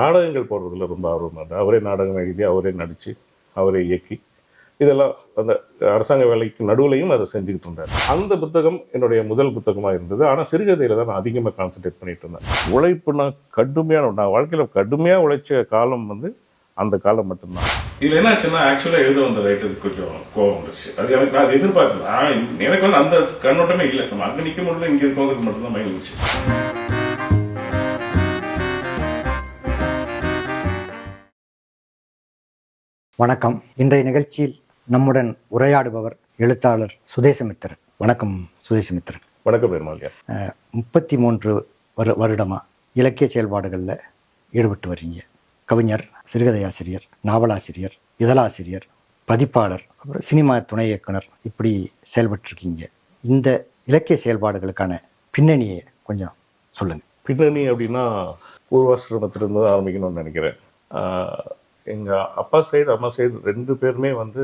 நாடகங்கள் போடுறதுல ரொம்ப ஆர்வம் இருந்தது அவரே நாடகம் எழுதி அவரே நடித்து அவரே இயக்கி இதெல்லாம் அந்த அரசாங்க வேலைக்கு நடுவுலையும் அதை செஞ்சுக்கிட்டு இருந்தார். அந்த புத்தகம் என்னுடைய முதல் புத்தகமாக இருந்தது. ஆனால் சிறுகதையில் தான் நான் அதிகமாக கான்சன்ட்ரேட் பண்ணிட்டு இருந்தேன். உழைப்புனா கடுமையான நான் வாழ்க்கையில் கடுமையாக உழைச்ச காலம் வந்து அந்த காலம் மட்டும்தான். இதில் என்ன ஆச்சுன்னா ஆக்சுவலாக எழுத வந்த ரைட்டருக்கு கொஞ்சம் கோவம் வந்துருச்சு. அது எனக்கு நான் எதிர்பார்க்கல. எனக்கு வந்து அந்த கண்ணோட்டமே இல்லை. நம்ம அங்கே நிற்க முடியல இங்கே இருக்கவங்களுக்கு மட்டும்தான் மகிழ்ச்சி. வணக்கம். இன்றைய நிகழ்ச்சியில் நம்முடன் உரையாடுபவர் எழுத்தாளர் சுதேசமித்திரன். வணக்கம் சுதேசமித்திரன். வணக்கம் அஹ், முப்பத்தி மூன்று வரு வருடமாக இலக்கிய செயல்பாடுகளில் ஈடுபட்டு வர்றீங்க. கவிஞர் சிறுகதை ஆசிரியர் நாவலாசிரியர் இதழாசிரியர் பதிப்பாளர் அப்புறம் சினிமா துணை இயக்குனர் இப்படி செயல்பட்டுருக்கீங்க. இந்த இலக்கிய செயல்பாடுகளுக்கான பின்னணியை கொஞ்சம் சொல்லுங்கள் பின்னணி அப்படின்னா பூர்வாசிரமத்திலிருந்து ஆரம்பிக்கணும்னு நினைக்கிறேன். எங்கள் அப்பா சைடு அம்மா சைடு ரெண்டு பேருமே வந்து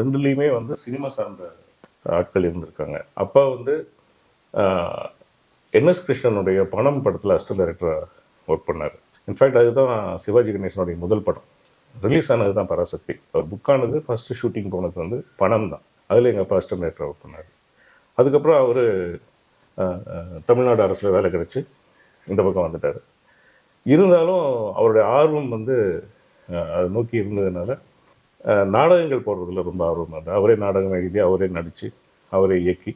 ரெண்டுலேயுமே வந்து சினிமா சார்ந்த ஆட்கள் இருந்திருக்காங்க. அப்பா வந்து என்எஸ் கிருஷ்ணனுடைய பணம் படத்தில் அசிஸ்டன்ட் டைரக்டராக ஒர்க் பண்ணார். இன்ஃபேக்ட் அதுதான் சிவாஜி கணேசனுடைய முதல் படம். ரிலீஸ் ஆனது தான் பராசக்தி. அவர் புக்கானது ஃபஸ்ட்டு ஷூட்டிங் போனது வந்து பணம் தான் அதில் எங்கள் அப்பா அசிஸ்டன்ட் டைரக்டர் ஒர்க் பண்ணார். அதுக்கப்புறம் அவர் தமிழ்நாடு அரசில் வேலை கிடச்சி இந்த பக்கம் வந்துட்டார். இருந்தாலும் அவருடைய ஆர்வம் வந்து அதை நோக்கி இருந்ததுனால நாடகங்கள் போடுறதுல ரொம்ப ஆர்வம் இருந்தது அவரே நாடகம் எழுதி அவரே நடித்து அவரே இயக்கி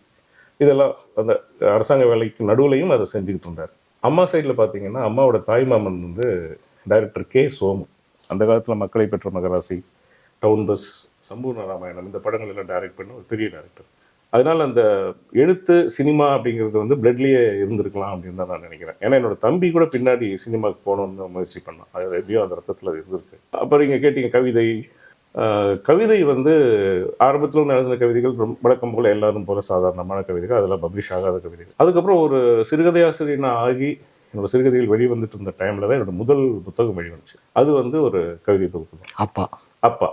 இதெல்லாம் அந்த அரசாங்க வேலைக்கு நடுவுலையும் அதை செஞ்சுக்கிட்டு இருந்தார். அம்மா சைடில் பார்த்தீங்கன்னா அம்மாவோட தாய்மாமன் வந்து டைரக்டர் கே. சோமு. அந்த காலத்தில் மக்களை பெற்ற மகராசி டவுன் பஸ் சம்பூர்ண ராமாயணம் இந்த படங்கள் எல்லாம் டைரக்ட் பண்ண ஒரு பெரிய டேரக்டர் அதனால அந்த எழுத்து சினிமா அப்படிங்கிறது வந்து பிளட்லேயே இருந்திருக்கலாம் அப்படின்னு தான் நான் நினைக்கிறேன். ஏன்னா என்னோட தம்பி கூட பின்னாடி சினிமாவுக்கு போகணும்னு முயற்சி பண்ணான். அது எப்படியோ அந்த ரத்தத்தில் இருந்திருக்கு. அப்புறம் நீங்கள் கேட்டீங்க கவிதை. கவிதை வந்து ஆரம்பத்தில் எழுதின கவிதைகள் வழக்கம் போல எல்லாரும் போல சாதாரணமான கவிதைகள் அதெல்லாம் பப்ளிஷ் ஆகாத கவிதைகள். அதுக்கப்புறம் ஒரு சிறுகதையாசிரியர் நான் ஆகி என்னோட சிறுகதைகள் வெளிவந்துட்டு இருந்த டைமில் தான் என்னோட முதல் புத்தகம் வெளிவந்துச்சு. அது வந்து ஒரு கவிதை தொகுப்பு அப்பா. அப்பா.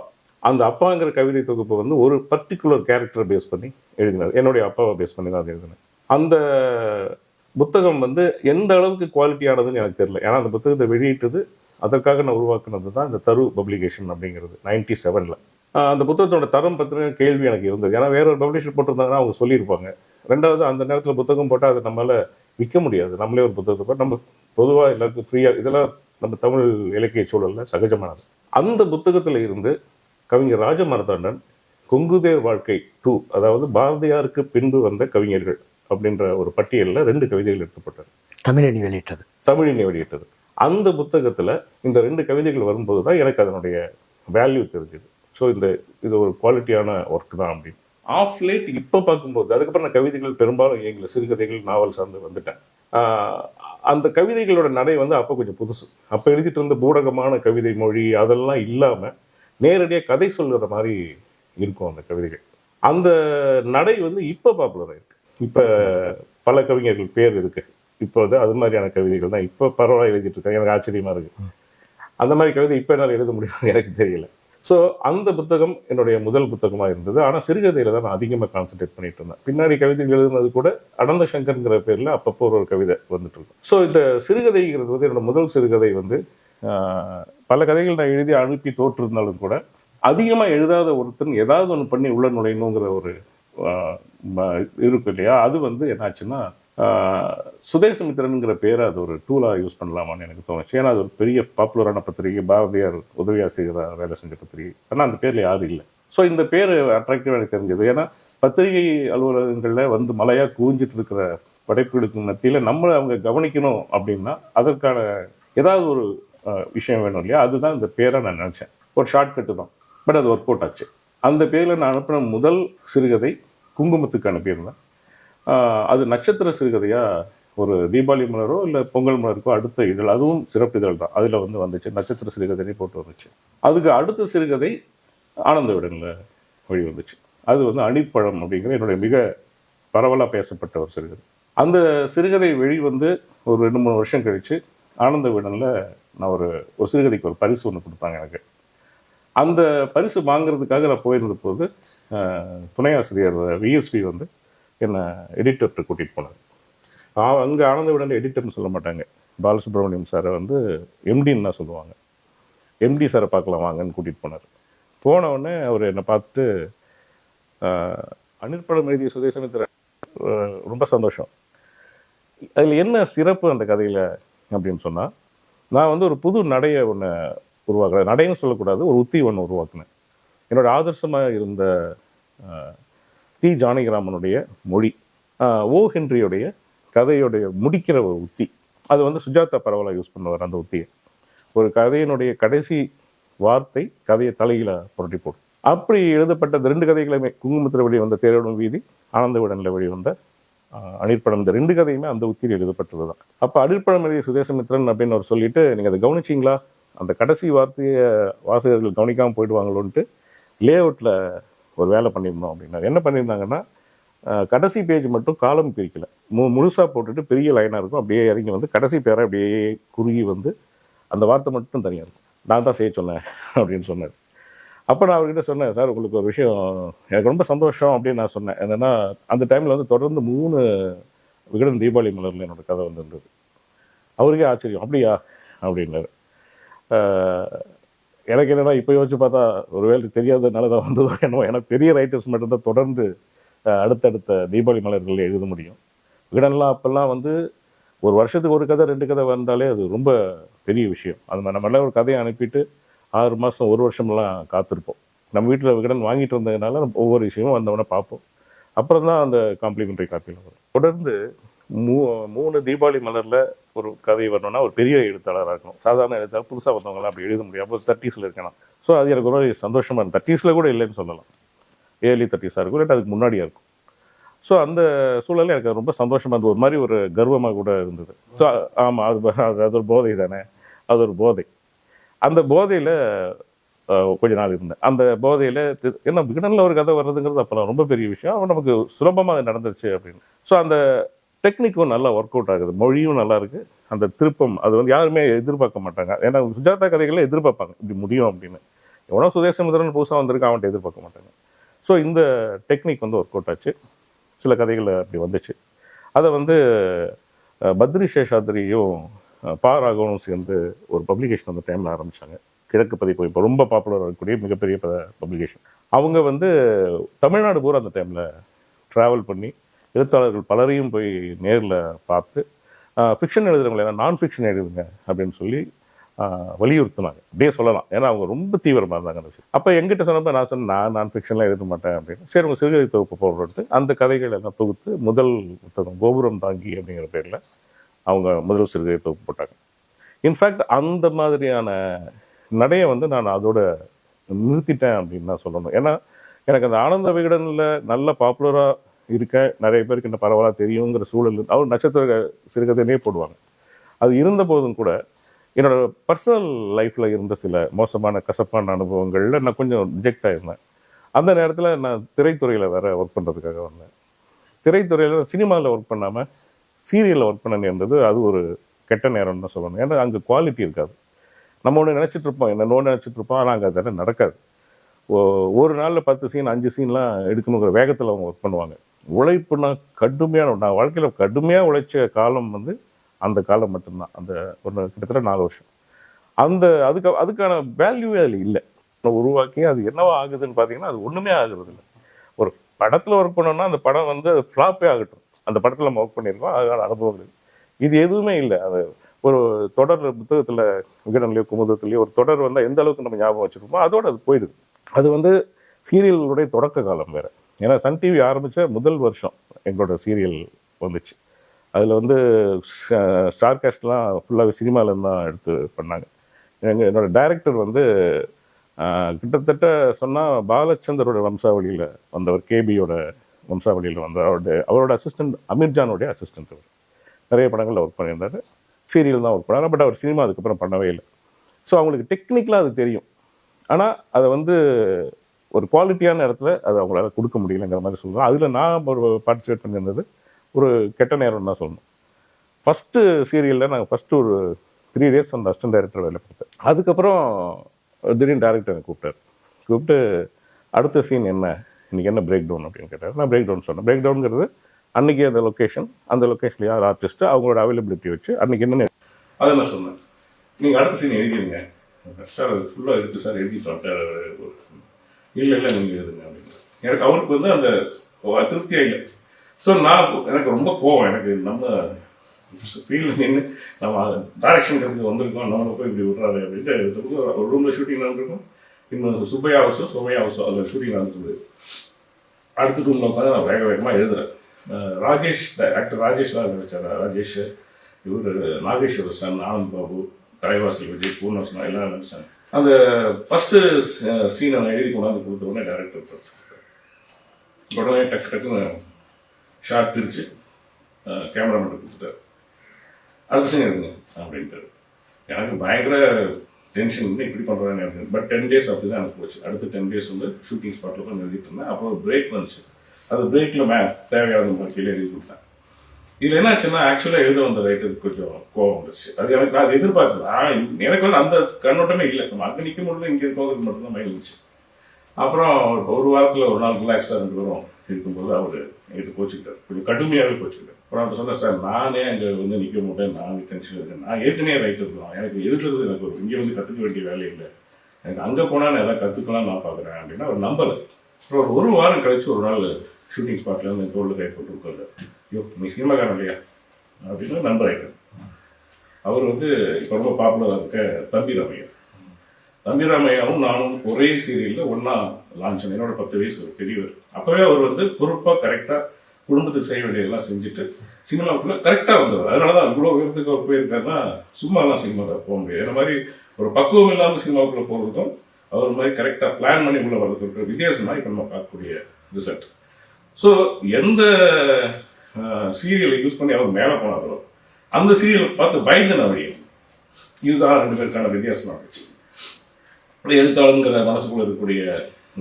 அந்த அப்பாங்கிற கவிதை தொகுப்பு வந்து ஒரு பர்டிகுலர் கேரக்டரை பேஸ் பண்ணி எழுதினார். என்னுடைய அப்பாவை பேஸ் பண்ணி தான் அது எழுதினேன். அந்த புத்தகம் வந்து எந்த அளவுக்கு குவாலிட்டியானதுன்னு எனக்கு தெரியல. ஏன்னா அந்த புத்தகத்தை வெளியிட்டது அதற்காக நான் உருவாக்குனது தான் இந்த தரு பப்ளிகேஷன் அப்படிங்கிறது நைன்டி செவனில் அந்த புத்தகத்தோட தரம் பற்றின கேள்வி எனக்கு இருந்தது. ஏன்னா வேற ஒரு பப்ளிஷர் போட்டிருந்தாங்கன்னா அவங்க சொல்லியிருப்பாங்க. ரெண்டாவது அந்த நேரத்தில் புத்தகம் போட்டால் அதை நம்மளால் விற்க முடியாது. நம்மளே ஒரு புத்தகத்தை போட்டு நம்ம பொதுவாக எல்லாருக்கும் ஃப்ரீயாக இதெல்லாம் நம்ம தமிழ் இலக்கிய சூழலில் சகஜமானது. அந்த புத்தகத்தில் இருந்து கவிஞர் ராஜமார்த்தாண்டன் கொங்குதேர் வாழ்க்கை டூ அதாவது பாரதியாருக்கு பின்பு வந்த கவிஞர்கள் அப்படின்ற ஒரு பட்டியலில் ரெண்டு கவிதைகள் எடுத்துப்பட்டது. தமிழனி வெளியிட்டது. தமிழினை வெளியிட்டது. அந்த புத்தகத்தில் இந்த ரெண்டு கவிதைகள் வரும்போது தான் எனக்கு அதனுடைய வேல்யூ தெரிஞ்சுது. ஸோ இந்த இது ஒரு குவாலிட்டியான ஒர்க் தான் அப்படின்னு. ஆஃப் லேட் இப்போ பார்க்கும்போது அதுக்கப்புறம் நான் கவிதைகள் பெரும்பாலும் எங்களை சிறுகதைகள் நாவல் சார்ந்து வந்துட்டேன். அந்த கவிதைகளோட நடை வந்து அப்போ கொஞ்சம் புதுசு. அப்போ எழுதிட்டு இருந்த பூடகமான கவிதை மொழி அதெல்லாம் இல்லாமல் நேரடியாக கதை சொல்கிற மாதிரி இருக்கும் அந்த கவிதைகள். அந்த நடை வந்து இப்போ பாப்புலர் ஆயிருக்கு. இப்போ பல கவிஞர்கள் பேர் இருக்கு. இப்போ வந்து அது மாதிரியான கவிதைகள் தான் இப்போ பரவாயில்ல எழுதிட்டு இருக்காங்க. எனக்கு ஆச்சரியமா இருக்கு. அந்த மாதிரி கவிதை இப்போ என்னால் எழுத முடியும் எனக்கு தெரியல. ஸோ அந்த புத்தகம் என்னுடைய முதல் புத்தகமாக இருந்தது. ஆனால் சிறுகதையில் தான் நான் அதிகமாக கான்சென்ட்ரேட் பண்ணிட்டு இருந்தேன். பின்னாடி கவிதைகள் எழுதுனது கூட அடந்த சங்கர்ங்கிற பேரில் அப்பப்போ ஒரு கவிதை வந்துட்டு இருக்கும். ஸோ இந்த சிறுகதைங்கிறது வந்து என்னோட முதல் சிறுகதை வந்து பல கதைகள் நான் எழுதி அனுப்பி தோற்றிருந்தாலும் கூட அதிகமாக எழுதாத ஒருத்தன் ஏதாவது ஒன்று பண்ணி உள்ள நுழையணுங்கிற ஒரு ம- இருக்கு இல்லையா? அது வந்து என்னாச்சுன்னா சுதேசமித்திரனுங்கிற பேரை அது ஒரு டூலாக யூஸ் பண்ணலாமான்னு எனக்கு தோணுச்சு. ஏன்னா அது ஒரு பெரிய பாப்புலரான பத்திரிகை பாரதியார் உதவியாக ஆசிரியராக வேலை செஞ்ச பத்திரிகை. ஆனால் அந்த பேரில் யாரும் இல்லை. ஸோ இந்த பேர் அட்ராக்டிவாக எனக்கு தெரிஞ்சது. ஏன்னா பத்திரிகை அலுவலகங்களில் வந்து மலையாக குவிஞ்சிட்டு இருக்கிற படைப்புகளுக்கு மத்தியில் நம்மளை அவங்க கவனிக்கணும் அப்படின்னா அதற்கான ஏதாவது ஒரு விஷயம் வேணும் இல்லையா? அதுதான் இந்த பேரை நான் நினச்சேன். ஒரு ஷார்ட்கட்டு தான். பட் அது ஒர்க் அவுட் ஆச்சு. அந்த பேரில் நான் அனுப்பின முதல் சிறுகதை குங்குமத்துக்கு அனுப்பியிருந்தேன். அது நட்சத்திர சிறுகதையாக ஒரு தீபாவளி மலரோ இல்லை பொங்கல் மலருக்கோ அடுத்த இதழ். அதுவும் சிறப்பு இதழ் தான். அதில் வந்து வந்துச்சு. நட்சத்திர சிறுகதையை போட்டு வந்துச்சு. அதுக்கு அடுத்த சிறுகதை ஆனந்த விடனில் வழி வந்துச்சு. அது வந்து அணிப்பழம் அப்படிங்கிற என்னுடைய மிக பரவலாக பேசப்பட்ட ஒரு சிறுகதை. அந்த சிறுகதை வெளி வந்து ஒரு ரெண்டு மூணு வருஷம் கழித்து ஆனந்த விடனில் நான் ஒரு ஒரு சிறுகதைக்கு ஒரு பரிசு ஒன்று கொடுத்தாங்க எனக்கு. அந்த பரிசு வாங்குறதுக்காக நான் போயிருந்த போது துணை ஆசிரியர் விஎஸ்பி வந்து என்னை எடிட்டர்கிட்ட கூட்டிகிட்டு போனார். அங்கே ஆனந்த விடன் எடிட்டர்னு சொல்ல மாட்டாங்க. பாலசுப்ரமணியம் சாரை வந்து எம்டின்னு தான் சொல்லுவாங்க. எம்டி சாரை பார்க்கலாம் வாங்கன்னு கூட்டிகிட்டு போனார். போனவுடனே அவர் என்னை பார்த்துட்டு அனிற்படம் எழுதிய சுதேசமித்திர ரொம்ப சந்தோஷம். அதில் என்ன சிறப்பு அந்த கதையில்? அப்படின்னு சொன்னால் நான் வந்து ஒரு புது நடையை ஒன்று உருவாக்குறேன். நடைன்னு சொல்லக்கூடாது ஒரு உத்தி ஒன்று உருவாக்குனேன். என்னோட ஆதர்சமாக இருந்த தி ஜானகிராமனுடைய மொழி ஓ ஹென்ரியுடைய கதையுடைய முடிக்கிற ஒரு உத்தி. அது வந்து சுஜாதா பரவலாக யூஸ் பண்ணுவார் அந்த உத்தியை. ஒரு கதையினுடைய கடைசி வார்த்தை கதையை தலையில புரட்டி போடும். அப்படி எழுதப்பட்ட ரெண்டு கதைகளுமே. குங்குமத்தில் வெளியே வந்த தேரோடும் வீதி ஆனந்த விடனில் வழி வந்த அணிற்படம் இந்த ரெண்டு கதையுமே அந்த உத்தியில் எழுதப்பட்டது தான் அப்போ அடிப்படம் எழுதிய சுதேசமித்ரன் அப்படின்னு அவர் சொல்லிட்டு நீங்கள் அதை கவனிச்சிங்களா? அந்த கடைசி வார்த்தையை வாசகர்கள் கவனிக்காமல் போயிடுவாங்களோன்ட்டு லே அவுட்டில் ஒரு வேலை பண்ணியிருந்தோம் அப்படின்னா என்ன பண்ணியிருந்தாங்கன்னா கடைசி பேஜ் மட்டும் காலம் பிரிக்கலை. மு முழுசாக போட்டுட்டு பெரிய லைனாக இருக்கும். அப்படியே இறங்கி வந்து கடைசி பேரை அப்படியே குறுகி வந்து அந்த வார்த்தை மட்டும் தனியாக இருக்கும். நான் தான் செய்ய சொன்னேன் அப்படின்னு சொன்னார். அப்போ நான் அவர்கிட்ட சொன்னேன் சார் உங்களுக்கு ஒரு விஷயம் எனக்கு ரொம்ப சந்தோஷம் அப்படின்னு நான் சொன்னேன். என்னென்னா அந்த டைமில் வந்து தொடர்ந்து மூணு விகடன் தீபாவளி மலரில் என்னோட கதை வந்திருந்தது. அவருக்கே ஆச்சரியம் அப்படியா? அப்படின்னாரு. எனக்கு என்னென்னா இப்போ யோசிச்சு பார்த்தா ஒரு வேலை தெரியாததுனால தான் வந்ததோ என்னவோ ஏன்னா பெரிய ரைட்டர்ஸ் மட்டும்தான் தொடர்ந்து அடுத்தடுத்த தீபாவளி மலர்கள் எழுத முடியும். விகடன்லாம் அப்போல்லாம் வந்து ஒரு வருஷத்துக்கு ஒரு கதை ரெண்டு கதை வந்தாலே அது ரொம்ப பெரிய விஷயம். அது நம்ம நம்மளாம் ஒரு கதையை அனுப்பிட்டு ஆறு மாதம் ஒரு வருஷம்லாம் காத்திருப்போம். நம்ம வீட்டில் கடன் வாங்கிட்டு வந்ததுனால நம்ம ஒவ்வொரு விஷயமும் வந்தவொடனே பார்ப்போம். அப்புறம் தான் அந்த காம்ப்ளிமெண்ட்ரி காப்பியில் வரும். தொடர்ந்து மூ மூணு தீபாவளி மலரில் ஒரு கதை வரணும்னா ஒரு பெரிய எழுத்தாளராக இருக்கணும். சாதாரண எழுத்தாளர் புதுசாக வந்தவங்களாம் அப்படி எழுத முடியாது. அப்போ தேர்ட்டிஸில் இருக்கணும் ஸோ அது எனக்கு ரொம்ப சந்தோஷமாக இருக்கும் தேர்ட்டிஸில் கூட இல்லைன்னு சொல்லலாம். ஏர்லி தேர்ட்டிஸாக இருக்கும் இல்லை அதுக்கு முன்னாடியாக இருக்கும் ஸோ அந்த சூழலில் எனக்கு ரொம்ப சந்தோஷமாக இருந்தது. ஒரு மாதிரி ஒரு கர்வமாக கூட இருந்தது. ஸோ ஆமாம் அது அது ஒரு போதை தானே. அது ஒரு போதை. அந்த போதையில் கொஞ்ச நாள் இருந்தேன். அந்த போதையில் ஏன்னா விகடனில் ஒரு கதை வர்றதுங்கிறது அப்போலாம் ரொம்ப பெரிய விஷயம். நமக்கு சுலபமாக அது நடந்துருச்சு அப்படின்னு. ஸோ அந்த டெக்னிக்கும் நல்லா ஒர்க் அவுட் ஆகுது. மொழியும் நல்லா இருக்குது அந்த திருப்பம் அது வந்து யாருமே எதிர்பார்க்க மாட்டாங்க. ஏன்னா சுஜாதா கதைகளை எதிர்பார்ப்பாங்க. இப்படி முடியும் அப்படின்னு. எவனோ சுதேசமுதிரன் புதுசாக வந்திருக்கு அவன்கிட்ட எதிர்பார்க்க மாட்டாங்க. ஸோ இந்த டெக்னிக் வந்து ஒர்க் அவுட் ஆச்சு. சில கதைகள் அப்படி வந்துச்சு. அதை வந்து பத்ரி சேஷாத்ரியும் பா ராகவனும் சேர்ந்து ஒரு பப்ளிகேஷன் அந்த டைமில் ஆரம்பித்தாங்க கிழக்கு பதிப்பு இப்போ ரொம்ப பாப்புலர் இருக்கக்கூடிய மிகப்பெரிய பப்ளிகேஷன் அவங்க வந்து தமிழ்நாடு பூரா அந்த டைமில் ட்ராவல் பண்ணி எழுத்தாளர்கள் பலரையும் போய் நேரில் பார்த்து ஃபிக்ஷன் எழுதுறவங்களை ஏன்னா நான் ஃபிக்ஷன் எழுதுங்க அப்படின்னு சொல்லி வலியுறுத்தினாங்க. அப்படியே சொல்லலாம். ஏன்னா அவங்க ரொம்ப தீவிரமாக இருந்தாங்க அந்த விஷயம். அப்போ எங்கிட்ட சொன்னப்போ நான் சொன்னேன் நான் நான் ஃபிக்ஷன்லாம் எழுத மாட்டேன் அப்படின்னு. சரி உங்கள் சிறுகதை தொகுப்பு போடுறது அந்த கதைகள் எல்லாம் தொகுத்து முதல் புத்தகம் கோபுரம் தாங்கி அப்படிங்கிற பேரில் அவங்க முதல் சிறுகதை தொகுப்பு போட்டாங்க. இன்ஃபேக்ட் அந்த மாதிரியான நடையை வந்து நான் அதோட நிறுத்திட்டேன் அப்படின்னு நான் சொல்லணும். ஏன்னா எனக்கு அந்த ஆனந்த விகடனில் நல்ல பாப்புலராக இருக்க நிறைய பேருக்கு என்ன பரவலாக தெரியுங்கிற சூழல் அவர் நட்சத்திர சிறுகதையிலே போடுவாங்க. அது இருந்த போதும் கூட என்னோட பர்சனல் லைஃப்பில் இருந்த சில மோசமான கசப்பான அனுபவங்களில் நான் கொஞ்சம் ரிஜெக்ட் ஆயிருந்தேன். அந்த நேரத்தில் நான் திரைத்துறையில் வேறு ஒர்க் பண்ணுறதுக்காக வந்தேன். திரைத்துறையில் சினிமாவில் ஒர்க் பண்ணாமல் சீரியலில் ஒர்க் பண்ண நேர்ந்தது அது ஒரு கெட்ட நேரம்னு தான் சொல்லணும். ஏன்னா அங்கே குவாலிட்டி இருக்காது. நம்ம ஒன்று நினச்சிட்ருப்போம் என்ன நோன்னு நினச்சிட்டு இருப்போம் ஆனால் அங்கே அதெல்லாம் நடக்காது. ஓ- ஒரு நாளில் பத்து சீன் அஞ்சு சீன்லாம் எடுக்கணுங்கிற வேகத்தில் அவங்க ஒர்க் பண்ணுவாங்க. உழைப்புனா கடுமையான நான் வாழ்க்கையில் கடுமையாக உழைச்ச காலம் வந்து அந்த காலம் மட்டும்தான். அந்த ஒரு கிட்டத்தட்ட நாலு வருஷம். அந்த அதுக்கு அதுக்கான வேல்யூவே அதில் இல்லை. உருவாக்கி அது என்னவா ஆகுதுன்னு பார்த்தீங்கன்னா அது ஒன்றுமே ஆகுறது இல்லை ஒரு படத்தில் ஒர்க் பண்ணோம்னா அந்த படம் வந்து அது ஃப்ளாப்பே ஆகட்டும். அந்த படத்தில் நம்ம ஒர்க் பண்ணியிருக்கோம். அதுக்கான அனுபவங்கள் இது எதுவுமே இல்லை. அது ஒரு தொடர் புத்தகத்தில் விகடன்லையோ குமுதத்துலையோ ஒரு தொடர் வந்தால் எந்த அளவுக்கு நம்ம ஞாபகம் வச்சுருப்போமோ அதோட அது போயிடுது. அது வந்து சீரியல்களுடைய தொடக்க காலம் வேறு. ஏன்னா சன் டிவி ஆரம்பித்த முதல் வருஷம் எங்களோட சீரியல் வந்துச்சு. அதில் வந்து ஸ்டார் காஸ்ட்லாம் ஃபுல்லாகவே சினிமாவிலேருந்து தான் எடுத்து பண்ணாங்க. எங்கள் என்னோட டைரக்டர் வந்து கிட்டத்தட்ட சொன்னால் பாலச்சந்தரோட வம்சாவளியில் வந்தவர் கேபியோட வம்சாவளியில் வந்து அவருடைய அவரோட அசிஸ்டன்ட் அமீர்ஜானுடைய அசிஸ்டன்ட் அவர் நிறைய படங்களில் ஒர்க் பண்ணியிருந்தாரு. சீரியல் தான் ஒர்க் பண்ணார். பட் அவர் சினிமா அதுக்கப்புறம் பண்ணவே இல்லை. ஸோ அவங்களுக்கு டெக்னிக்கலாக அது தெரியும். ஆனால் அதை வந்து ஒரு குவாலிட்டியான இடத்துல அது அவங்களால கொடுக்க முடியலங்கிற மாதிரி சொல்லுவோம் அதில் நான் ஒரு பார்ட்டிசிபேட் பண்ணியிருந்தது ஒரு கெட்ட நேரம் தான் சொல்லணும். ஃபஸ்ட்டு சீரியலில் நாங்கள் ஃபஸ்ட்டு ஒரு த்ரீ டேஸ் அந்த அசிஸ்டன்ட் டைரக்டர் வேலை பார்த்தேன் அதுக்கப்புறம் திடீர்னு டேரக்டர் கூப்பிட்டார். கூப்பிட்டாரு கூப்பிட்டு அடுத்த சீன் என்ன? இன்னைக்கு என்ன பிரேக் டவுன் அப்படின்னு கேட்டார். நான் பிரேக் டவுன் சொன்னேன். பிரேக் டவுனுங்கிறது அன்றைக்கி அந்த லொக்கேஷன் அந்த லொக்கேஷனில் யார் ஆர்டிஸ்ட் அவங்களோட அவைலபிலிட்டி வச்சு அன்னைக்கு என்னென்ன அதை சொன்னேன். நீங்கள் அடுத்த சீன் எழுதிடுங்க சார் அது ஃபுல்லாக இருக்குது சார் எழுதிட்டோம் இல்லை இல்லை நீங்கள் எழுதுங்க அப்படின்னு. எனக்கு அவருக்கு வந்து அந்த திருப்தியாக இல்லை. ஸோ நான் எனக்கு ரொம்ப கோவம். எனக்கு நம்ம ஃபீல்டில் நின்று நம்ம டைரக்ஷனுக்கு வந்திருக்கோம். நம்மளை போய் இப்படி விட்றாரு அப்படின்ட்டு ஒரு ரூமில் ஷூட்டிங் நடந்திருக்கோம். இன்னொரு சுப்பையா ஹவுஸோ சுமையா ஹவுஸோ அதில் ஷூட்டிங் நடந்தது அடுத்த ரூமில் உட்காந்து நான் வேக வேகமாக எழுதுறேன். ராஜேஷ் ஆக்டர் ராஜேஷ் தான் ராஜேஷ் இவர் நாகேஸ்வர சன் ஆனந்த் பாபு தலைவாசல் விஜய் பூர்ணசனா எல்லாம் நினைச்சாங்க அந்த ஃபஸ்ட்டு சீனை நான் எழுதி கொண்டாந்து கொடுத்த உடனே டேரக்டர் உடனே டக்கு டக்குன்னு ஷார்ட் பிரித்து கேமராமேன் கொடுத்துட்டார். அடுத்த சீன் எடுங்க அப்படின்ட்டு எனக்கு பயங்கர டென்ஷன் வந்து இப்படி பண்ணுறாங்க அப்படின்னு. பட் டென் டேஸ் அப்படி தான் எனக்கு போச்சு. அடுத்த டென் டேஸ் வந்து ஷூட்டிங் ஸ்பாட்டில் தான் எழுதிட்டு இருந்தேன். அப்புறம் பிரேக் வந்துச்சு. அது பிரேக்கில் மே தேவையான மாதிரி கீழே எழுதி கொடுத்தேன். இதில் என்ன ஆச்சுன்னா ஆக்சுவலாக எழுத வந்த ரைட்டருக்கு கொஞ்சம் கோவம் வந்துருச்சு. அது எனக்கு நான் அது எதிர்பார்க்கல. எனக்கு வந்து அந்த கண்ணோட்டமே இல்லை. நம்ம அங்கே நிற்க முடியல இங்கே இருக்கவங்களுக்கு மட்டும்தான் மைண்ட் இருந்துச்சு. அப்புறம் ஒரு வாரத்தில் ஒரு நாள் ரிலாக்ஸாக ரெண்டு பேரும் இருக்கும்போது அவர் என்கிட்ட போச்சுக்கிட்டார் கொஞ்சம் கடுமையாகவே கோச்சிக்கிட்டார். அப்புறம் அவர் சார் நானே அங்கே வந்து நிற்க மாட்டேன் நான் டென்ஷன் இருக்கேன். நான் ஏற்கனவே ரைட் இருக்கலாம் எனக்கு இருக்கிறது எனக்கு ஒரு இங்கே வந்து கற்றுக்க வேண்டிய வேலை இல்லை. எனக்கு அங்கே போனால் நான் எதாவது கற்றுக்கலாம் நான் பார்க்குறேன் அப்படின்னா ஒரு நம்பர் அப்புறம் ஒரு ஒரு வாரம் கழிச்சு ஒரு நாள் ஷூட்டிங் ஸ்பாட்டில் வந்து என் கை போட்டு ஐயோ நீ சினிமாக்காரன் இல்லையா? அப்படின்னு நம்பர் ஆகிட்டார் அவர் வந்து இப்போ ரொம்ப பாப்புலராக இருக்க தம்பி ராமையா தம்பி ராமையாவும் நானும் ஒரே சீரியலில் ஒன்றா லான்ச் என்னோட பத்து வயசு தெரியவர் பெரியவர் அப்போவே அவர் வந்து பொறுப்பாக கரெக்டாக குடும்பத்துக்கு செய்ய வேண்டியதெல்லாம் செஞ்சுட்டு சினிமாவுக்குள்ள கரெக்டாக வந்தவர். அதனால தான் இவ்வளோ உயரத்துக்கு அவர் போயிருக்காருன்னா சும்மாலாம் சினிமாவில் போக முடியாது. இந்த மாதிரி ஒரு பக்குவம் இல்லாமல் சினிமாவுக்குள்ளே போகிறதும் அவர் மாதிரி கரெக்டாக பிளான் பண்ணி உள்ள வர்றதுக்கு இருக்கிற வித்தியாசமாக இப்போ நம்ம பார்க்கக்கூடிய ரிசல்ட் ஸோ எந்த சீரியலை யூஸ் பண்ணி அவர் மேலே போனாரோ அந்த சீரியல் பார்த்து பயந்து நான் வழியும் இதுதான் ரெண்டு பேருக்கான வித்தியாசமாக இருந்துச்சு எழுத்தாளங்கிற மனசுக்குள்ள இருக்கக்கூடிய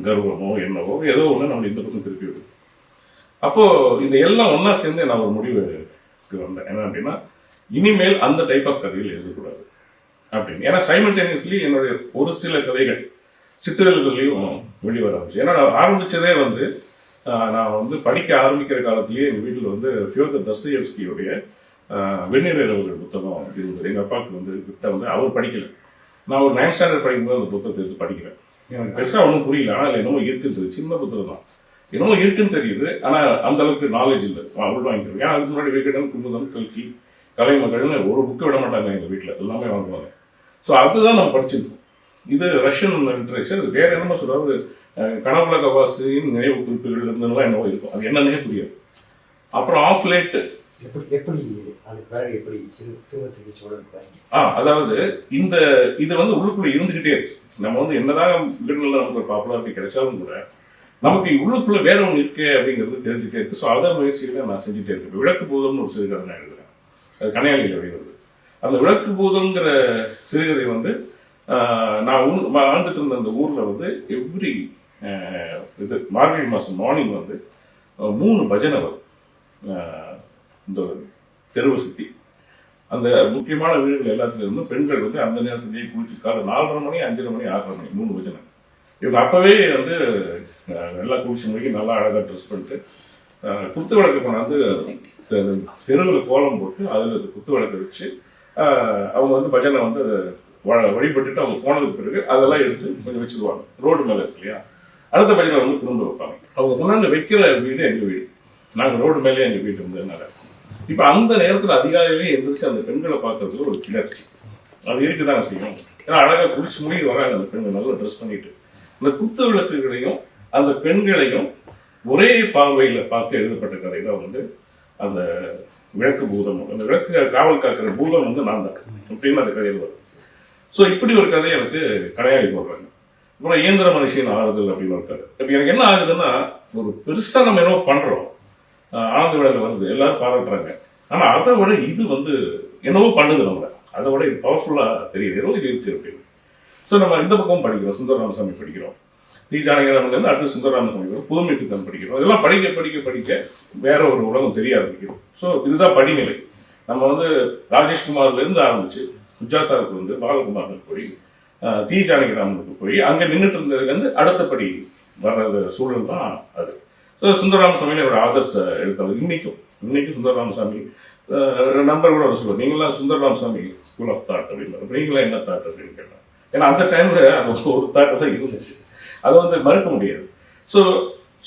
கர்வமோ என்னவோ ஏதோ ஒன்று நம்ம இந்த பக்கம் திருப்பி விடுது அப்போ இந்த எல்லாம் ஒன்னா சேர்ந்து நான் ஒரு முடிவு வந்தேன். என்ன அப்படின்னா இனிமேல் அந்த டைப் ஆஃப் கதைகள் எழுதக்கூடாது அப்படின்னு. ஏன்னா சைமல்டேனியஸ்லி என்னுடைய ஒரு சில கதைகள் சித்திரல்கள்லையும் வெளிவர ஆரம்பிச்சு ஏன்னா நான் ஆரம்பிச்சதே வந்து நான் வந்து படிக்க ஆரம்பிக்கிற காலத்திலேயே எங்கள் வீட்டில் வந்து ஃபியோதர் தஸ்தயevskyயுடைய வெந்நீர் ஒரு புத்தகம் இருந்தது. எங்கள் அப்பாவுக்கு வந்து கிட்ட வந்து அவர் படிக்கல. நான் ஒரு நைன்த் ஸ்டாண்டர்ட் படிக்கும்போது அந்த புத்தகத்தை எடுத்து படிக்கிறேன். எனக்கு பெருசாக ஒன்றும் புரியல. ஆனால் என்னமோ இருக்குன்னு சின்ன புத்தகம் தான் என்னமோ இருக்குன்னு தெரியுது. ஆனால் அந்த அளவுக்கு நாலேஜ் இல்லை. உள் வாங்கிக்கிறேன் ஏன்னா அதுக்கு முன்னாடி விகடன் குமுதம் கல்கி கலைமகள்னு ஒரு புக்கு விட மாட்டாங்க எங்கள் வீட்டில். எல்லாமே வாங்குவாங்க. ஸோ அதுதான் நம்ம படிச்சிருக்கோம். இது ரஷ்யன் லிட்ரேச்சர் வேற என்னமோ சொல்றாரு அஹ், கனவுலக வாசியின் நினைவு குறிப்புகள் இருந்ததுலாம் என்னவோ இருக்கும். அது என்னன்னே புரியாது. அப்புறம் ஆஃப் லேட் எப்படி எப்படி அதுக்கு எப்படி ஆ அதாவது இந்த இது வந்து உள்ளுக்குள்ள இருந்துகிட்டே இருக்கு. நம்ம வந்து என்னதான் விகடனில் நமக்கு ஒரு பாப்புலாரிட்டி கிடைச்சாலும் கூட நமக்கு உள்ளுக்குள்ள வேற ஒன்று இருக்கு அப்படிங்கிறது தெரிஞ்சுட்டே இருக்கு. ஸோ அதை முயற்சிகளை நான் செஞ்சுட்டே இருக்கேன். விளக்கு பூதம்னு ஒரு சிறுகதை நான் எழுதுறேன். அது கனையாளியில் வெளிவருது அந்த விளக்கு பூதம்ங்கிற சிறுகதை வந்து நான் உள் வாழ்ந்துட்டு இருந்த அந்த ஊரில் வந்து எவ்ரி இது மார்கழி மாதம் மார்னிங் வந்து மூணு பஜனை வரும். இந்த தெருவை சுத்தி. அந்த முக்கியமான வீடுகள் எல்லாத்துல இருந்தும் பெண்கள் வந்து அந்த நேரத்துலேயே குளிச்சு காலை நாலரை மணி அஞ்சரை மணி ஆறரை மணி மூணு பஜனை. இவங்க அப்பவே வந்து நல்லா குளிச்சு முடிக்க நல்லா அழகாக ட்ரெஸ் பண்ணிட்டு குத்து விளக்கு கொண்டாந்து தெருவில் கோலம் போட்டு அதில் குத்து விளக்கு வச்சு அவங்க வந்து பஜனை வந்து அதை வழிபட்டுட்டு அவங்க போனதுக்கு பிறகு அதெல்லாம் எடுத்து கொஞ்சம் வச்சிருவாங்க. ரோடு மேலே இருக்கு இல்லையா? அடுத்த பஜனை வந்து திரும்ப வைப்பாங்க. அவங்க கொண்டாந்து வைக்கிற வீடு எங்கள் வீடு? நாங்கள் ரோடு மேலே எங்கள் வீட்டு இருந்ததுனால. இப்போ அந்த நேரத்தில் அதிகாலையிலேயே எந்திரிச்சு அந்த பெண்களை பார்க்கறதுக்கு ஒரு கிளர்ச்சி. அது இருக்குதாங்க செய்யும். ஏன்னா அழகாக குளிச்சு முடிக்க வராங்க அந்த பெண்கள் நல்லா ட்ரெஸ் பண்ணிட்டு. அந்த குத்து விளக்குகளையும் அந்த பெண்களையும் ஒரே பார்வையில் பார்த்து எழுதப்பட்ட கதை தான் வந்து அந்த விளக்கு பூதம் அந்த விளக்கு காவல் காக்கிற பூதம் வந்து நான் தான். அப்படின்னு அந்த கதையில் வரும். ஸோ இப்படி ஒரு கதை எனக்கு கடையாளி போடுறாங்க. அப்புறம் இயந்திர மனுஷன் ஆறுதல் அப்படின்னு ஒரு கதை. இப்போ எனக்கு என்ன ஆகுதுன்னா ஒரு பெருசாக நம்ம என்னவோ பண்ணுறோம் ஆனந்த விழாவில் வருது. எல்லாரும் பாராட்டுறாங்க. ஆனால் அதை விட இது வந்து என்னவோ பண்ணுது நம்மளை. அதை விட இது பவர்ஃபுல்லாக தெரியுது. ஏதோ இது இருக்குது அப்படின்னு. ஸோ நம்ம இந்த பக்கம் படிக்கிறோம். சுந்தர ராமசாமி படிக்கிறோம். தி ஜானகிராமன்லேருந்து அடுத்து சுந்தரராமசாமி ராமசாமி படிக்கிறோம் புதுமை திட்டம் படிக்கிறோம். இதெல்லாம் படிக்க படிக்க படிக்க வேற ஒரு உலகம் தெரிய ஆரம்பிக்கிறோம் ஸோ இதுதான் படிநிலை. நம்ம வந்து ராஜேஷ்குமார்லேருந்து ஆரம்பிச்சு சுஜாதாவுக்கு வந்து பாலகுமாருக்கு போய் தீ தி ஜானகிராமனுக்கு போய் அங்கே நின்றுட்டு இருந்ததுலேருந்து அடுத்தபடி வர்ற சூழல் தான் அது. ஸோ சுந்தரராமசாமியில் ஒரு ஆதர்ச எழுத்தாளர் இன்னைக்கும். இன்னைக்கும் சுந்தரராமசாமி நம்பர் கூட அவர் சொல்லுவார். நீங்களாம் சுந்தரராமசாமி ஸ்கூல் ஆஃப் தாட் அப்படின்னு. நீங்களாம் என்ன தாட் அப்படின்னு கேட்டாங்க ஏன்னா அந்த டைமில் அந்த ஒரு- ஒரு தாட் தான் இருந்துச்சு. அதை வந்து மறுக்க முடியாது. ஸோ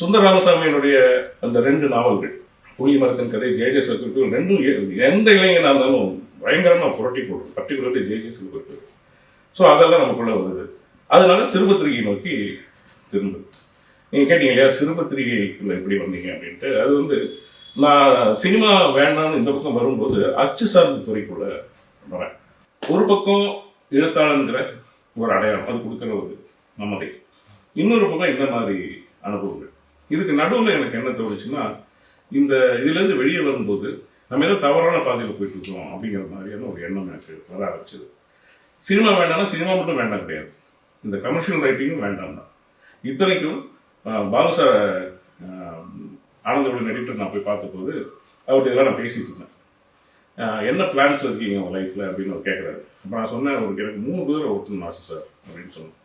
சுந்தரராமசாமியினுடைய அந்த ரெண்டு நாவல்கள் புளிய மரத்தின் கதை ஜெய ஜெயசலுக்கு ரெண்டும் எந்த இளைஞனாக இருந்தாலும் பயங்கரமாக புரட்டி போடும் பர்டிகுலர்லி ஜெய ஜெயசலுக்கு ஸோ அதெல்லாம் நமக்குள்ள வருது அதனால சிறுபத்திரிகை நோக்கி திரும்புது நீங்கள் கேட்டீங்க இல்லையா சிறுபத்திரிகைக்குள்ள எப்படி வந்தீங்க அப்படின்ட்டு. அது வந்து நான் சினிமா வேண்டாம்னு இந்த பக்கம் வரும்போது அச்சு சார்ந்த துறைக்குள்ள வரேன். ஒரு பக்கம் எழுத்தாளங்கிற ஒரு அடையாளம் அது கொடுக்குற ஒரு மமதை. இன்னொரு பக்கம் இந்த மாதிரி அனுபவங்கள். இதுக்கு நடுவில் எனக்கு என்ன தோணுச்சுன்னா இந்த இதுலேருந்து வெளியே வரும்போது நம்ம ஏதோ தவறான பாதையில் போயிட்டு இருக்கோம் அப்படிங்கிற மாதிரியான ஒரு எண்ணம் எனக்கு வர ஆரம்பிச்சது. சினிமா வேண்டாம்னா சினிமா மட்டும் வேண்டாம் கிடையாது. இந்த கமர்ஷியல் ரைட்டிங்கும் வேண்டாம் தான். இத்தனைக்கும் ஆஹ், சார் ஆனந்தோட நடிகர் நான் போய் பார்த்தபோது அவர்கிட்ட இதெல்லாம் நான் பேசிட்டு இருந்தேன். என்ன பிளான்ஸ் இருக்கீங்க உங்கள் லைஃப்பில் அப்படின்னு அவர் கேட்குறாரு அப்போ நான் சொன்னேன் அவருக்கு எனக்கு மூணு பேர் ஒருத்தன் ஆசை சார் அப்படின்னு சொன்னேன்.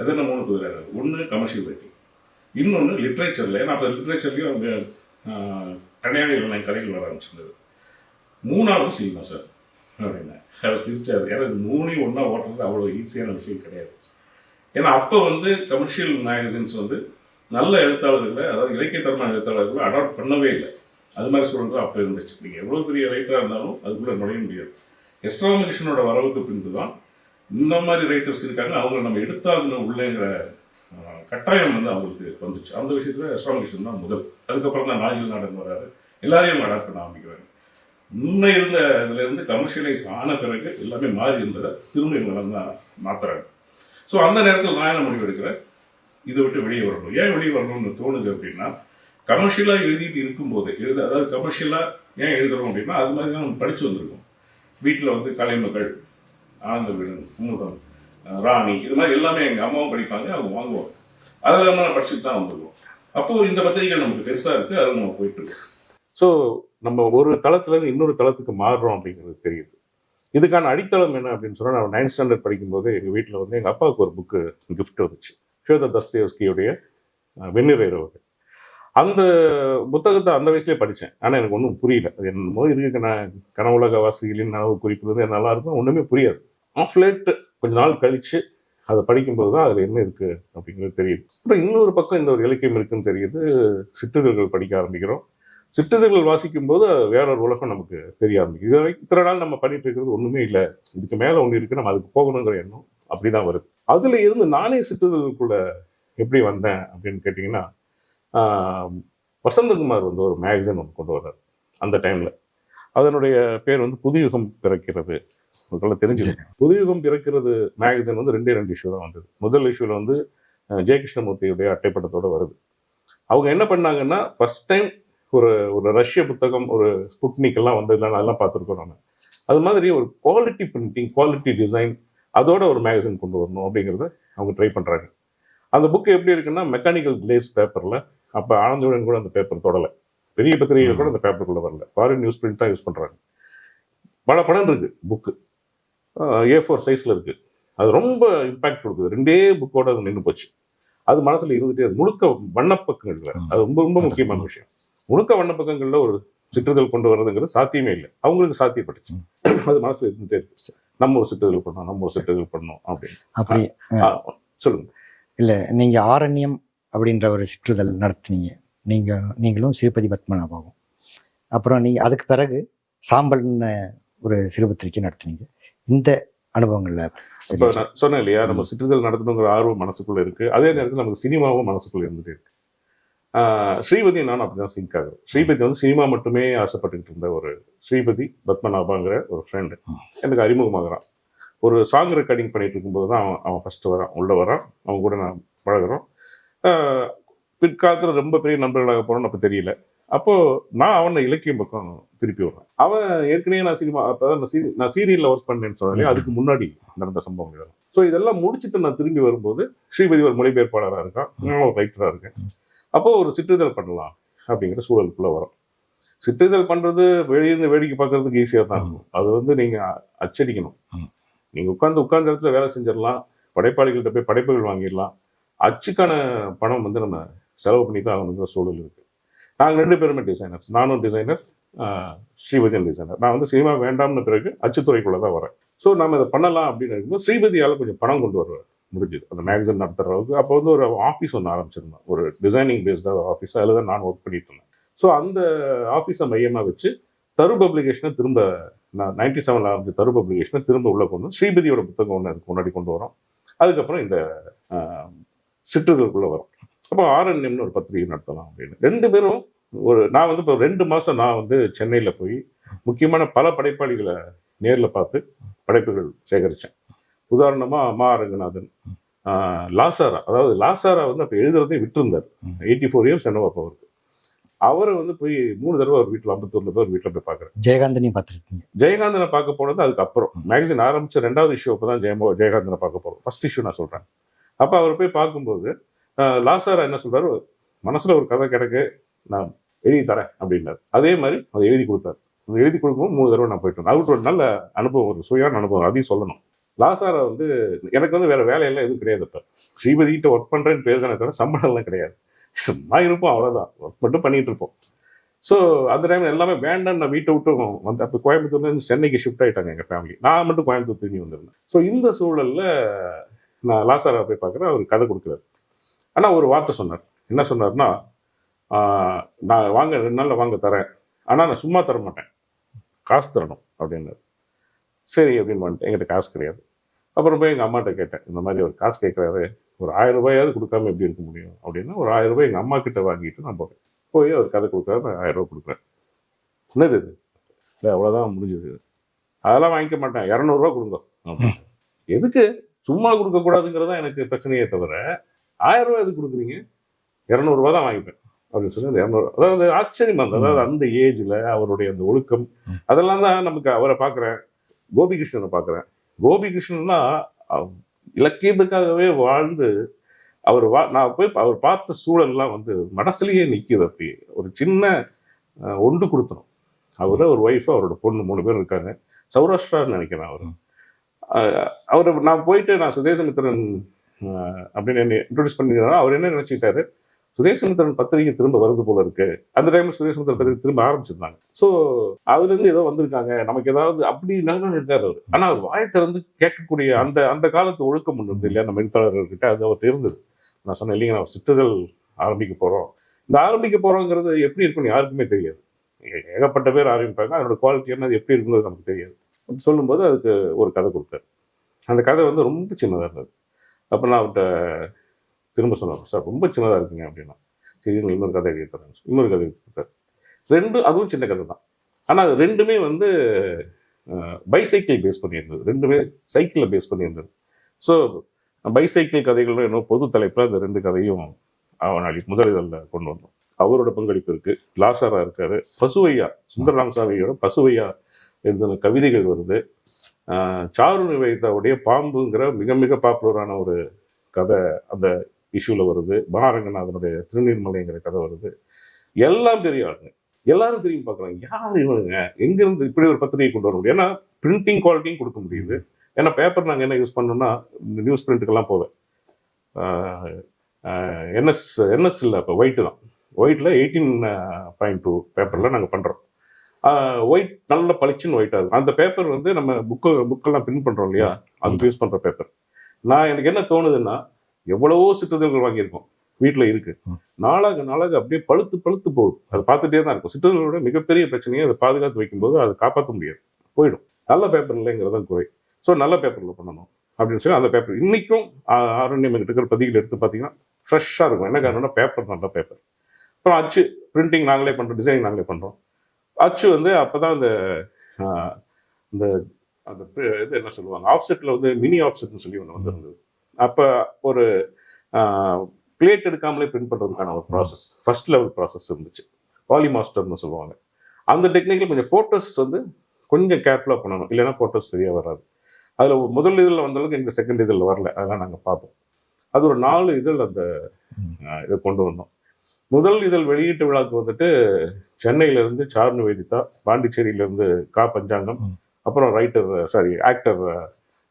அது என்ன மூணு குதிரை ஒன்று கமர்ஷியல் ரைட்டிங் இன்னொன்று லிட்ரேச்சரில் ஏன்னா அப்போ லிட்ரேச்சர்லேயும் அவங்க கன்னியாகுமரியில் என் கதைகள் வர ஆரம்பிச்சிருந்தது. மூணாவது சினிமா சார் அப்படின்னா. அவர் சிரிச்சார். ஏன்னா இது மூணையும் ஒன்றா ஓட்டுறது அவ்வளோ ஈஸியான விஷயம் கிடையாது. ஏன்னா அப்போ வந்து கமர்ஷியல் மேகசின்ஸ் வந்து நல்ல எழுத்தாளர்களை அதாவது இலக்கியத்தரமான எழுத்தாளர்களை அடாப்ட் பண்ணவே இல்லை. அது மாதிரி சூழல் அப்போ இருந்துச்சு. நீங்கள் எவ்வளோ பெரிய ரைட்டராக இருந்தாலும் அதுக்குள்ளே நுழைய முடியாது. எஸ் ராமகிருஷ்ணனோட வரவுக்கு பின்பு தான் இந்த மாதிரி ரைட்டர்ஸ் இருக்காங்க அவங்கள நம்ம எடுத்தாகணும் உள்ளேங்கிற கட்டாயம் வந்து அவங்களுக்கு வந்துச்சு. அந்த விஷயத்தில் எஸ் ராமகிருஷ்ணன் தான் முதல். அதுக்கப்புறம் தான் நாஜில் நாடன் வராரு. எல்லாரையும் அடாப்ட் பண்ண ஆரம்பிக்கிறாங்க முன்ன இருந்த இதுலேருந்து கமர்ஷியலைஸ் ஆன பிறகு எல்லாமே மாறி இருந்ததை திரும்ப இவங்க தான் மாத்துறாங்க. ஸோ அந்த நேரத்தில் நான் என்ன முடிவு எடுக்கிறேன்? இதை விட்டு வெளியே வரணும். ஏன் வெளியே வரணும்னு தோணுது அப்படின்னா கமர்ஷியலாக எழுதிட்டு இருக்கும்போது எழுத அதாவது கமர்ஷியலாக ஏன் எழுதுறோம் அப்படின்னா அது மாதிரி தான் நம்ம படித்து வந்திருக்கோம். வீட்டில் வந்து கலைமகள் ஆனந்த குமுதம் ராணி இது மாதிரி எல்லாமே எங்கள் அம்மாவும் படிப்பாங்க அவங்க வாங்குவாங்க. அதெல்லாம் நம்ம படிச்சுட்டு தான் வந்துடுவோம் அப்போது இந்த பத்திரிகை நமக்கு பெருசாக இருக்குது அதில் நம்ம போயிட்டுருக்கோம் ஸோ நம்ம ஒரு தளத்துலேருந்து இன்னொரு தளத்துக்கு மாறுறோம் அப்படிங்கிறது தெரியுது. இதுக்கான அடித்தளம் என்ன அப்படின்னு சொன்னால் நான் நைன்த் ஸ்டாண்டர்ட் படிக்கும்போது எங்கள் வீட்டில் வந்து எங்கள் அப்பாவுக்கு ஒரு புக்கு கிஃப்ட் வந்துச்சு. ஷோத தஸ்தேவஸ்கியுடைய அஹ், வெண்ணிற இரவுகள் அந்த புத்தகத்தை அந்த வயசுலேயே படித்தேன் ஆனால் எனக்கு ஒன்றும் புரியல. அது என்னமோ இருக்கு நான் கனவுலக வாசிகளின் நனவு குறிப்பிடுறது நல்லா இருக்கும் ஒன்றுமே புரியாது. ஆஃப் லேட் கொஞ்ச நாள் கழிச்சு அதை படிக்கும்போது தான் அதில் என்ன இருக்குது அப்படிங்கிறது தெரியுது. அப்புறம் இன்னொரு பக்கம் இந்த ஒரு இலக்கியம் இருக்குன்னு தெரியுது. சிற்றிதழ்கள் படிக்க ஆரம்பிக்கிறோம். சிற்றிதழ்கள் வாசிக்கும் போது வேற ஒரு உலகம் நமக்கு தெரிய ஆரம்பிக்குது. இது வரைக்கும் இத்தனை நாள் நம்ம பண்ணிட்டு இருக்கிறது ஒண்ணுமே இல்லை. இதுக்கு மேல ஒண்ணு இருக்கு நம்ம அதுக்கு போகணுங்கிற எண்ணம் அப்படிதான் வருது. அதுல இருந்து நானே சிற்றிதழ்களுக்குள்ள எப்படி வந்தேன் அப்படின்னு கேட்டிங்கன்னா வசந்தகுமார் வந்து ஒரு மேகசின் ஒன்று கொண்டு வர்றார் அந்த டைம்ல அதனுடைய பேர் வந்து புதுயுகம் பிறக்கிறது. உங்களுக்கு தெரிஞ்சிருக்கும் புதுயுகம் பிறக்கிறது மேகசின் வந்து ரெண்டே ரெண்டு இஷ்யூ தான் வந்தது. முதல் இஷ்யூவில் வந்து ஜெயகிருஷ்ணமூர்த்தியுடைய அட்டைப்படத்தோட வருது. அவங்க என்ன பண்ணாங்கன்னா ஃபர்ஸ்ட் டைம் ஒரு ஒரு ரஷ்ய புத்தகம் ஒரு ஸ்புட்னிக் எல்லாம் வந்ததுலாம் அதெல்லாம் பார்த்துருக்கோம் நம்ம அது மாதிரி ஒரு குவாலிட்டி பிரிண்டிங் குவாலிட்டி டிசைன் அதோட ஒரு மேகசின் கொண்டு வரணும் அப்படிங்கிறத அவங்க ட்ரை பண்ணுறாங்க அந்த புக் எப்படி இருக்குன்னா மெக்கானிக்கல் கிளேஸ் பேப்பரில் அப்போ ஆனந்தவுடன் கூட அந்த பேப்பர் தொடலை. பெரிய பத்திரிகைகள் கூட அந்த பேப்பருக்குள்ள வரல. ஃபாரின் நியூஸ் பிரிண்ட் தான் யூஸ் பண்ணுறாங்க பல படம் இருக்கு புக்கு ஏ ஃபோர் சைஸில் இருக்கு. அது ரொம்ப இம்பாக்ட் கொடுக்குது. ரெண்டே புக்கோட அது நின்று போச்சு. அது மனசுல இருந்துட்டே இருக்கு. முழுக்க வண்ணப்பக்கங்கள் வேற அது ரொம்ப ரொம்ப முக்கியமான விஷயம். முழுக்க வண்ணப்பக்கங்கள்ல ஒரு சிற்றிதழ் கொண்டு வர்றதுங்கிறது சாத்தியமே இல்லை. அவங்களுக்கு சாத்தியப்பட்டுச்சு. அது மனசுல இருந்துட்டே இருக்கு. நம்ம ஒரு சிற்றிதழ் பண்ணோம் நம்ம ஒரு சிற்றிதழ் பண்ணோம் அப்படின்னு. அப்படி சொல்லுங்க. இல்லை நீங்கள் ஆரண்யம் அப்படின்ற ஒரு சிற்றுதல் நடத்துனீங்க. நீங்கள் நீங்களும் சிறுபதி பத்மநாபாவும். அப்புறம் நீங்கள் அதுக்கு பிறகு சாம்பல்னு ஒரு சிறுபத்திரிக்கை நடத்துனீங்க. இந்த அனுபவங்களில் சொன்னேன் இல்லையா நம்ம சிற்றிதழ் நடத்தணுங்கிற ஆர்வம் மனசுக்குள்ள இருக்கு. அதே நேரத்தில் நமக்கு சினிமாவும் மனசுக்குள்ள இருந்துட்டே இருக்கு. ஸ்ரீபதி நானும் அப்படிதான் சிங்க் ஆகுது ஸ்ரீபதி வந்து சினிமா மட்டுமே ஆசைப்பட்டுக்கிட்டு இருந்த ஒரு ஸ்ரீபதி பத்மநாபாங்கிற ஒரு ஃப்ரெண்டு எனக்கு அறிமுகமாகறான். ஒரு சாங் ரெக்கார்டிங் பண்ணிட்டு இருக்கும்போது தான் அவன் அவன் ஃபர்ஸ்ட் வரான் உள்ள வரான். அவன் கூட நான் பழகுறோம். பிற்காலத்துல ரொம்ப பெரிய நண்பர்களாக போறோம்னு அப்போ தெரியல. அப்போ நான் அவனை இலக்கியம் பக்கம் திருப்பி விடுறேன். அவன் ஏற்கனவே நான் சினிமா அப்போ நான் சீரி நான் சீரியல்ல ஒர்க் பண்ணேன்னு சொன்னாலே அதுக்கு முன்னாடி நடந்த சம்பவம் இதெல்லாம். ஸோ இதெல்லாம் முடிச்சுட்டு நான் திரும்பி வரும்போது ஸ்ரீபதி ஒரு மொழிபெயர்ப்பாளராக இருக்கான். ஒரு ரைட்டராக இருக்கேன். அப்போ ஒரு சிற்றிதழ் பண்ணலாம் அப்படிங்கிற சூழலுக்குள்ள வரும். சிற்றிதழ் பண்றது வெளியிருந்து வேடிக்கை பார்க்கறதுக்கு ஈஸியாக தான் இருக்கும். அது வந்து நீங்க அச்சடிக்கணும். ம். நீங்க உட்கார்ந்து உட்கார்ந்த இடத்துல வேலை செஞ்சிடலாம். படைப்பாளிகள்கிட்ட போய் படைப்புகள் வாங்கிடலாம். அச்சுக்கான பணம் வந்து நம்ம செலவு பண்ணி தான் ஆகணுங்கிற சூழல் இருக்கு. நாங்கள் ரெண்டு பேருமே டிசைனர்ஸ் நானும் டிசைனர் ஸ்ரீபதியும் டிசைனர் நான் வந்து சினிமா வேண்டாம்னு பிறகு அச்சுத்துறைக்குள்ளே தான் வரேன். ஸோ நம்ம இதை பண்ணலாம் அப்படின்னு இருக்கும்போது ஸ்ரீபதியால் கொஞ்சம் பணம் கொண்டு வர முடிஞ்சுது. அந்த மேகசின் நடத்துகிற அளவுக்கு. அப்போ வந்து ஒரு ஆஃபீஸ் ஒன்று ஆரம்பிச்சிருந்தேன் ஒரு டிசைனிங் பேஸ்டாக ஒரு ஆஃபீஸ் அதில் தான் நான் ஒர்க் பண்ணிட்டு இருந்தேன். ஸோ அந்த ஆஃபீஸை மையமாக வச்சு தரு பப்ளிகேஷனை திரும்ப நான் நைன்டி செவனில் ஆரம்பிச்ச தரு பப்ளிகேஷனை திரும்ப உள்ளே கொண்டு வந்து ஸ்ரீபதியோட புத்தகம் ஒன்று அதுக்கு முன்னாடி கொண்டு வரோம். அதுக்கப்புறம் இந்த சிற்றுதலுக்குள்ளே சிற்றுகளுக்குள்ளே வரும். அப்போ ஆரண்யம்னு ஒரு பத்திரிகை நடத்தலாம் அப்படின்னு. ரெண்டு பேரும் ஒரு நான் வந்து இப்போ ரெண்டு மாதம் நான் வந்து சென்னையில் போய் முக்கியமான பல படைப்பாளிகளை நேரில் பார்த்து படைப்புகள் சேகரித்தேன் உதாரணமாக மா ரங்கநாதன் லாசாரா. அதாவது லாசாரா வந்து அப்போ எழுதுறதே விட்டுருந்தார். எயிட்டி ஃபோர் இயர்ஸ் என்னவோ அப்போ அவருக்கு. அவரை வந்து போய் மூணு தடவை ஒரு வீட்டில் அம்பத்தூரில் போய் ஒரு வீட்டில் போய் பார்க்குறேன் ஜெயகாந்தனையும் பார்த்துருக்கீங்க. ஜெயகாந்தனை பார்க்க போனது அதுக்கப்புறம். மேகசின் ஆரம்பிச்ச ரெண்டாவது இஷ்யூ அப்போ தான் ஜெயமோ ஜெயகாந்தனை பார்க்க போகிறோம் ஃபர்ஸ்ட் இஷ்யூ நான் சொல்கிறேன் அப்போ அவர் போய் பார்க்கும்போது லாசாரா என்ன சொல்றாரு? மனசில் ஒரு கதை கிடக்கு நான் எழுதி தரேன் அப்படின்னாரு. அதே மாதிரி அதை எழுதி கொடுத்தாரு. எழுதி கொடுக்கும்போது மூணு தடவை நான் போயிட்டு அவருக்கு ஒரு நல்ல அனுபவம் ஒரு சுயான அனுபவம் அதையும் சொல்லணும். லாசாரா வந்து எனக்கு வந்து வேற வேலையெல்லாம் எதுவும் கிடையாது இப்போ ஸ்ரீபதிகிட்ட ஒர்க் பண்ணுறேன்னு பேர் தானே தவிர சம்பளம்லாம் கிடையாது. சும்மா இருப்போம் அவ்வளோதான் ஒர்க் மட்டும் பண்ணிட்டு இருப்போம். ஸோ அந்த டைம் எல்லாமே வேண்டாம் நான் வீட்டை விட்டு வந்து அப்போ கோயம்புத்தூர்லேருந்து சென்னைக்கு ஷிஃப்ட் ஆயிட்டாங்க எங்கள் ஃபேமிலி நான் மட்டும் கோயம்புத்தூர் திரும்பி வந்திருந்தேன். ஸோ இந்த சூழலில் நான் லாசாரா போய் பார்க்குறேன் அவர் கதை கொடுக்குறாரு. ஆனால் ஒரு வார்த்தை சொன்னார். என்ன சொன்னார்னா நான் வாங்க ரெண்டு நாளில் வாங்க தரேன். ஆனால் நான் சும்மா தர மாட்டேன். காசு தரணும் அப்படின்னாரு. சரி அப்படின்னு வந்துட்டு எங்கிட்ட காசு கிடையாது. அப்புறம் போய் எங்கள் அம்மாட்ட கேட்டேன் இந்த மாதிரி ஒரு காசு கேட்குறாரு. ஒரு ஆயிரம் ரூபாயாவது கொடுக்காம எப்படி இருக்க முடியும்? அப்படின்னா ஒரு ஆயிரம் ரூபாய் எங்கள் அம்மா கிட்ட வாங்கிட்டு நான் போவேன் போய் அவர் கதை கொடுக்குறாரு நான் ஆயிரம் ரூபாய் கொடுக்குறேன். என்னது இது? இல்லை அவ்வளோதான் முடிஞ்சது அதெல்லாம் வாங்கிக்க மாட்டேன். இரநூறுவா கொடுங்க. எதுக்கு? சும்மா கொடுக்கக்கூடாதுங்கிறது தான் எனக்கு பிரச்சனையே தவிர ஆயிரம் ரூபாய் எதுக்கு கொடுக்குறீங்க? இரநூறுவா தான் வாங்கிப்பேன். அப்படின்னு சொல்லி அந்த இரநூறு. அதாவது ஆச்சரியமா இருந்தது அதாவது அந்த ஏஜ்ல அவருடைய அந்த ஒழுக்கம் அதெல்லாம் தான் நமக்கு அவரை பார்க்குறேன். கோபிகிருஷ்ணனை பார்க்குறேன். கோபிகிருஷ்ணன்னா இலக்கியத்துக்காகவே வாழ்ந்து அவர் வா நான் போய் அவர் பார்த்த சூழல்லாம் வந்து மனசுலயே நிற்கிது அப்படி. ஒரு சின்ன ஒன்று கொடுத்தணும் அவரு ஒரு ஒய்ஃப் அவரோட பொண்ணு மூணு பேர் இருக்காங்க. சௌராஷ்டிரான்னு நினைக்கிறேன் அவர். அவர் நான் போயிட்டு நான் சுதேசமித்திரன் அப்படின்னு இன்ட்ரோடியூஸ் பண்ணிக்கிறேன் அவர் என்ன நினைச்சுக்கிட்டாரு? சுதேசமித்திரன் பத்திரிகை திரும்ப வருது போல இருக்கு. அந்த டைம்ல சுதேசமித்திரன் பத்திரிகை திரும்ப ஆரம்பிச்சிருந்தாங்க. ஸோ அதுல இருந்து ஏதோ வந்திருக்காங்க. நமக்கு ஏதாவது அப்படி நல்லா இருக்காரு அவர். ஆனா அவர் வாயத்திறந்து கேட்கக்கூடிய அந்த அந்த காலத்து ஒழுக்கம் ஒன்று இருந்தது இல்லையா? நம்ம எழுத்தாளர்கிட்ட அது அவர் இருந்தது. நான் சொன்னேன் இல்லைங்க நான் சிற்றுதல் ஆரம்பிக்க போறோம். இந்த ஆரம்பிக்க போறோங்கிறது எப்படி இருக்குன்னு யாருக்குமே தெரியாது. ஏ- ஏகப்பட்ட பேர் ஆரம்பிப்பாங்க. அதோட குவாலிட்டி என்ன அது எப்படி இருக்குங்கிறது நமக்கு தெரியாது. அப்படி சொல்லும்போது அதுக்கு ஒரு கதை கொடுத்தாரு. அந்த கதை வந்து ரொம்ப சின்னதாக இருந்தது. அப்போ நான் அவர்கிட்ட திரும்ப சொன்னேன் சார் ரொம்ப சின்னதாக இருக்குங்க அப்படின்னா. சரி இன்னொரு கதை எழுதி தரேன். இன்னொரு கதை எழுதி கொடுத்தாரு. ரெண்டு அதுவும் சின்ன கதை தான். ஆனால் அது ரெண்டுமே வந்து பைசைக்கிள் பேஸ் பண்ணியிருந்தது. ரெண்டுமே சைக்கிளில் பேஸ் பண்ணியிருந்தது. ஸோ பைசைக்கிள் கதைகள் என்ன பொது தலைப்பில் அந்த ரெண்டு கதையும் அவனாளி முதலிதழில் கொண்டு வந்தோம் அவரோட பங்களிப்பு இருக்குது லாசாரா இருக்காரு. பசுவையா சுந்தரராமசாமியோட பசுவையா எழுதின கவிதைகள் வருது. சாரு நிவேதாவுடைய பாம்புங்கிற மிக மிக பாப்புலரான ஒரு கதை அந்த இஷ்யூவில் வருது. மகாரங்கநாதனுடைய திருநீர்மலைங்கிற கதை வருது. எல்லாம் பெரிய ஆளுங்க எல்லாரும் திரும்பி பார்க்குறாங்க யார் இவனுங்க? எங்கேருந்து இப்படி ஒரு பத்திரிகை கொண்டு வர முடியும்? ஏன்னா பிரிண்டிங் குவாலிட்டியும் கொடுக்க முடியுது. ஏன்னா பேப்பர் நாங்கள் என்ன யூஸ் பண்ணோம்னா இந்த நியூஸ் பிரிண்ட்டுக்கெல்லாம் போவேன் என்எஸ் என்எஸ் இல்லை இப்போ ஒயிட்டு தான். ஒயிட்டில் எயிட்டீன் பாயிண்ட் டூ பேப்பரில் நாங்கள் பண்ணுறோம் ஒயிட் நல்ல பளிச்சுன்னு ஒயிட்டாக இருக்கும். அந்த பேப்பர் வந்து நம்ம புக்கு புக்கெல்லாம் பிரிண்ட் பண்ணுறோம் இல்லையா? அதுக்கு யூஸ் பண்ணுற பேப்பர் நான் எனக்கு என்ன தோணுதுன்னா எவ்வளவோ சிற்றுதல்கள் வாங்கியிருக்கோம். வீட்டில் இருக்கு. நாளாக நாளாக அப்படியே பழுத்து பழுத்து போகுது. அது பார்த்துட்டே தான் இருக்கும். சிற்றுதலோட மிகப்பெரிய பிரச்சனையை அதை பாதுகாத்து வைக்கும்போது அதை காப்பாற்ற முடியாது. போயிடும். நல்ல பேப்பர் இல்லைங்கிறது தான் குறை. ஸோ நல்ல பேப்பரில் பண்ணணும். அப்படின்னு சொல்லி அந்த பேப்பர் இன்னைக்கும் ஆரண்யம் இருக்கிற பதிகள் எடுத்து பார்த்தீங்கன்னா ஃப்ரெஷ்ஷாக இருக்கும். என்ன காரணம்னா பேப்பர் நல்ல பேப்பர் அப்புறம் அச்சு பிரிண்டிங் நாங்களே பண்ணுறோம் டிசைனிங் நாங்களே பண்ணுறோம் அச்சு வந்து அப்போ தான் இந்த ஆ, இந்த அந்த இது என்ன சொல்லுவாங்க? ஆஃப்செட்டில் வந்து மினி ஆஃப்செட்னு சொல்லி ஒன்று வந்திருந்தது. அப்போ ஒரு பிளேட் எடுக்காமலே பிரிண்ட் பண்ணுறதுக்கான ஒரு ப்ராசஸ் ஃபர்ஸ்ட் லெவல் ப்ராசஸ் இருந்துச்சு. பாலிமாஸ்டர்னு சொல்லுவாங்க. அந்த டெக்னிக்கில் கொஞ்சம் ஃபோட்டோஸ் வந்து கொஞ்சம் கேர்ஃபுல்லாக பண்ணணும். இல்லைன்னா ஃபோட்டோஸ் சரியாக வராது. அதில் முதல் இதில் வந்த அளவுக்கு எங்கள் செகண்ட் இதில் வரல. அதெல்லாம் நாங்கள் பார்த்தோம். அது ஒரு நாலு இதழ் அந்த இதை கொண்டு வந்தோம். முதல் இதழ் வெளியீட்டு விழாக்கு வந்துட்டு சென்னையிலேருந்து சார்னு வேதிதா பாண்டிச்சேரியிலேருந்து கா. பஞ்சாங்கம் அப்புறம் ரைட்டர் சாரி ஆக்டர்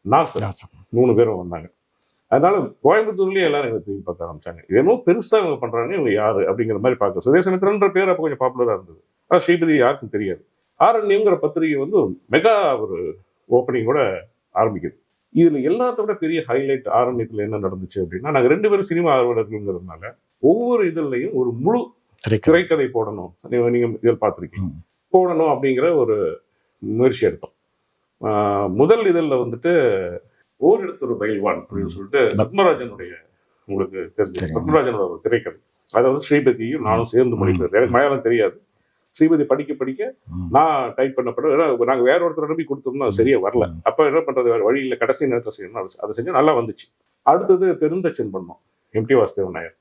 நாசர். மூணு பேரும் வந்தாங்க. அதனால கோயம்புத்தூர்லயே எல்லாரும் எங்களை திரும்பி பார்க்க ஆரம்பிச்சாங்க. என்னமோ பெருசா இவங்க பண்றாங்க இவங்க யாரு அப்படிங்கிற மாதிரி பார்க்க. சுதேசமித்திரன்ற பேர் அப்போ கொஞ்சம் பாப்புலரா இருந்தது. ஆனால் ஸ்ரீபதி யாருக்கும் தெரியாது. ஆரண்யங்கிற பத்திரிகை வந்து மெகா ஒரு ஓப்பனிங்கோட ஆரம்பிக்குது. இதில் எல்லாத்த விட பெரிய ஹைலைட் ஆரண்யத்தில் என்ன நடந்துச்சு அப்படின்னா நாங்கள் ரெண்டு பேரும் சினிமா ஆர்வலர்கள்ங்கிறதுனால ஒவ்வொரு இதழ்லையும் ஒரு முழு திரைக்கதை. போடணும். நீங்க- நீங்க இதில் பார்த்துருக்கீங்க. போடணும் அப்படிங்கிற ஒரு முயற்சி எடுத்தோம். முதல் இதழில் வந்துட்டு ஓரிடத்து ஒரு பயில்வான் அப்படின்னு சொல்லிட்டு பத்மராஜனுடைய உங்களுக்கு தெரிஞ்சு. பத்மராஜனோட ஒரு திரைக்கதை. அதை வந்து ஸ்ரீபதியும் நானும் சேர்ந்து மொழிபெயர்த்து எனக்கு மலையாளம் தெரியாது. ஸ்ரீபதி படிக்க படிக்க. நான் டைப் பண்ணப்பட நாங்கள் வேற ஒருத்தர் நம்பி கொடுத்தோம்னா அது சரியா வரல. அப்போ என்ன பண்றது? வேற வழி இல்லை கடைசி நேரத்தில் செய்யணும் அது- அதை செஞ்சு நல்லா வந்துச்சு. அடுத்தது பெருந்தச்சன் பண்ணோம். எம்டி வாசுதேவன் நாயர்.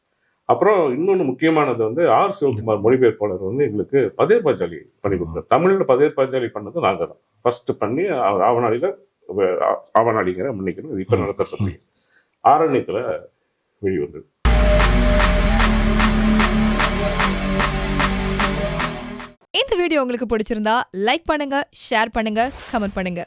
அப்புறம் இன்னொன்று முக்கியமானது வந்து ஆர் சிவகுமார் மொழிபெயர்ப்பாளர் வந்து எங்களுக்கு பதேர் பாஞ்சாலி பண்ணி கொடுத்தார். தமிழில் பதேர் பாஞ்சாலி பண்ணது நாங்கள் தான். ஃபர்ஸ்ட் பண்ணி அவர் ஆவணாளியில் ஆவணாளிங்கிற மன்னிக்கணும் இது இப்போ நடத்துறது ஆரண்யத்தில் வெளிவந்தது. இந்த வீடியோ உங்களுக்கு பிடிச்சிருந்தா லைக் பண்ணுங்க ஷேர் பண்ணுங்க கமெண்ட் பண்ணுங்க.